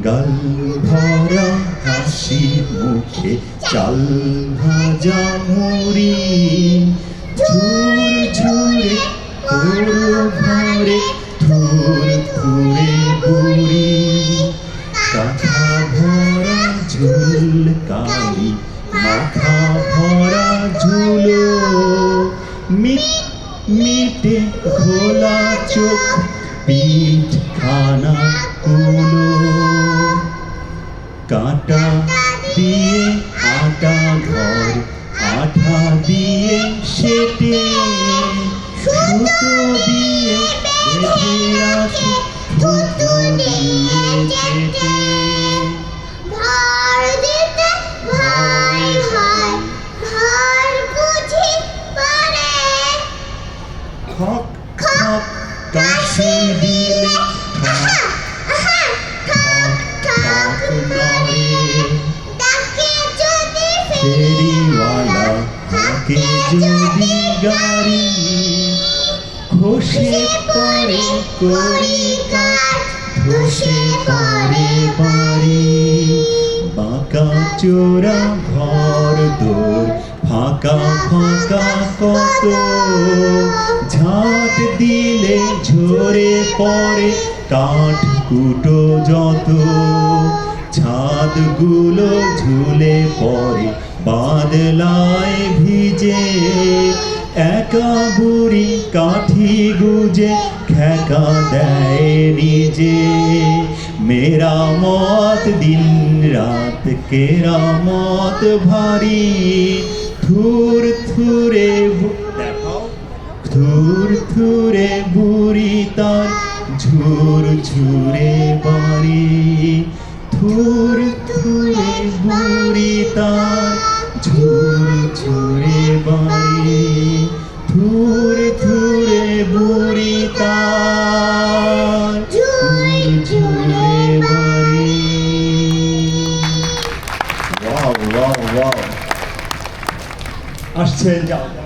গাল ভরা হাসি মুখে চাল ভাজা মুড়ি। ঝুর ঝুরে পুরো ঘরে থুর থুরে বুড়ি। কাঁথা ভরা ঝুল কালি, মাথা ভরা ঝুলো। মিট, মিটে ঘোলা চোখ পিঠ খানা কুলো। কাটা দিয়ে আটা ঘর আঠা দিয়ে সেটে। সুতো দিয়ে বেঁধে রাখি সুতো দিয়ে চেটে খক খক কাশি দিলে ঠক। হাকে যদি গাড়ি খসে পড়ে করি ধসে পড়ে বাড়ি বাঁকা চোরা ঘর দোর, ফাঁকা ফাঁকা কত, ঝাঁট দিলে ঝরে পড়ে, কাঠ কুটো যত, ছাদগুলো ঝুলে পড়ে বাদলায় ভিজে, একা বুড়ি কাঠি গুজে খেকা দেয় নিজে। মেরা মত দিন রাত, কেরা মত ভারী। থুর থুরে থুর থুরে বুড়ি তার ঝুর ঝুরে বাড়ি। ঝুর ঝুরে বাড়ি থুর থুরে বুড়ি তার। ঝুর ঝুরে বাড়ি ওয়াও ওয়াও ওয়াও। আসছেন যাও যাও।